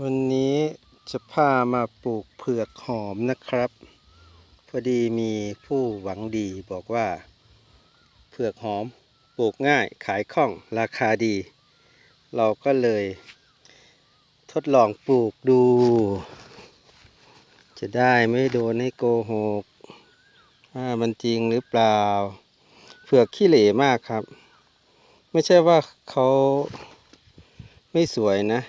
วันนี้จะพามาปลูกเผือกหอมนะครับ พอดีมีผู้หวังดีบอกว่า เผือกหอมปลูกง่ายขายคล่องราคาดี เราก็เลย ทดลองปลูกดู จะได้ไม่โดนให้โกหกว่ามันจริงหรือเปล่า เผือกขี้เหร่มากครับ ไม่ใช่ว่าเขาไม่สวยนะ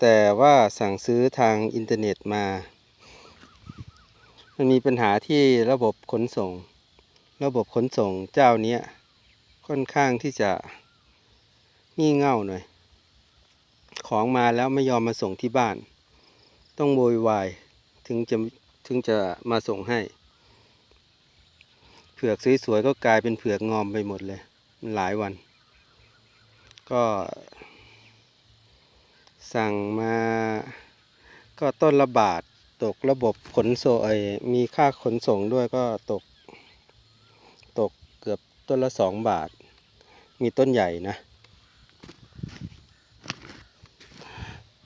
แต่ว่าสั่งซื้อทางอินเทอร์เน็ตมา มันมีปัญหาที่ระบบขนส่ง ระบบขนส่งเจ้าเนี้ยค่อนข้างที่จะงี่เง่าหน่อย ของมาแล้วไม่ยอมมาส่งที่บ้าน ต้องโวยวายถึงจะถึงจะมาส่งให้ เผือกสวยๆก็กลายเป็นเผือกงอมไปหมดเลย หลายวัน ก็ สั่งมาก็ต้นละบาทตกระบบขนส่งไอ้มีค่าขนส่งด้วยก็ตก ตกเกือบต้นละสองบาท มีต้นใหญ่นะ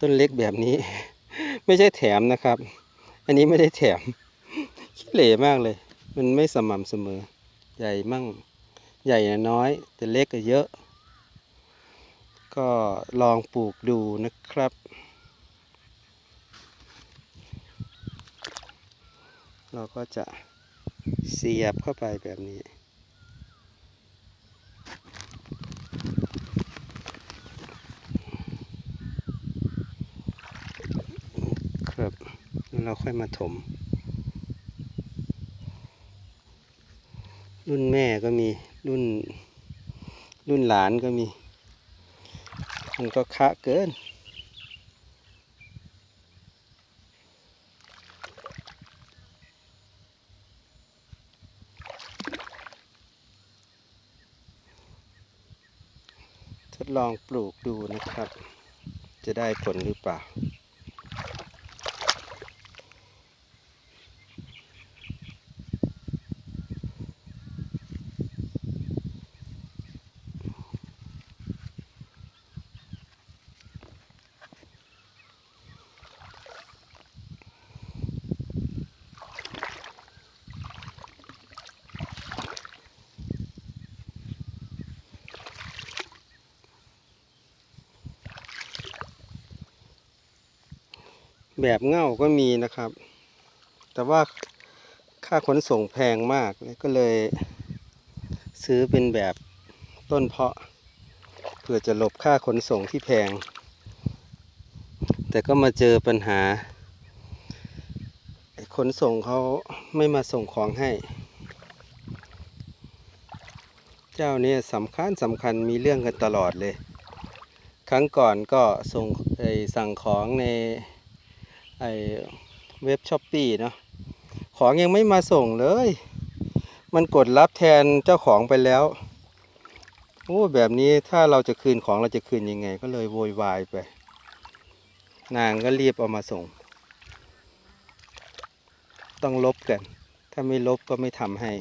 ต้นเล็กแบบนี้ ไม่ใช่แถมนะครับ อันนี้ไม่ได้แถมขี้เหร่มากเลย มันไม่สม่ำเสมอ ใหญ่มั่ง ใหญ่นะน้อย แต่เล็กก็เยอะ ก็ลองปลูกดูนะครับ เราก็จะเสียบเข้าไปแบบนี้ครับแล้วเราค่อยมาถม รุ่นแม่ก็มีรุ่นรุ่นหลานก็มี มันก็คะเกิน ทดลองปลูกดูนะครับ จะได้ผลหรือเปล่า แบบเง่าก็มีนะครับ แต่ว่าค่าขนส่งแพงมากเลยก็เลยซื้อเป็นแบบต้นเพาะ เพื่อจะหลบค่าขนส่งที่แพง แต่ก็มาเจอปัญหาขนส่งเขาไม่มาส่งของให้ เจ้าเนี่ยสำคัญสำคัญมีเรื่องกันตลอดเลย ครั้งก่อนก็ส่งสั่งของใน ไอเว็บช้อปปี้เนาะของยังไม่มาส่งเลย มันกดรับแทนเจ้าของไปแล้วโอ้แบบนี้ถ้าเราจะคืนของเราจะคืนยังไง ก็เลยโวยวายไป นางก็รีบเอามาส่ง ต้องลบกัน ถ้าไม่ลบก็ไม่ทำให้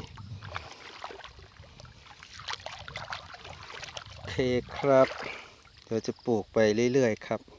โอเคครับเดี๋ยวจะปลูกไปเรื่อยๆครับ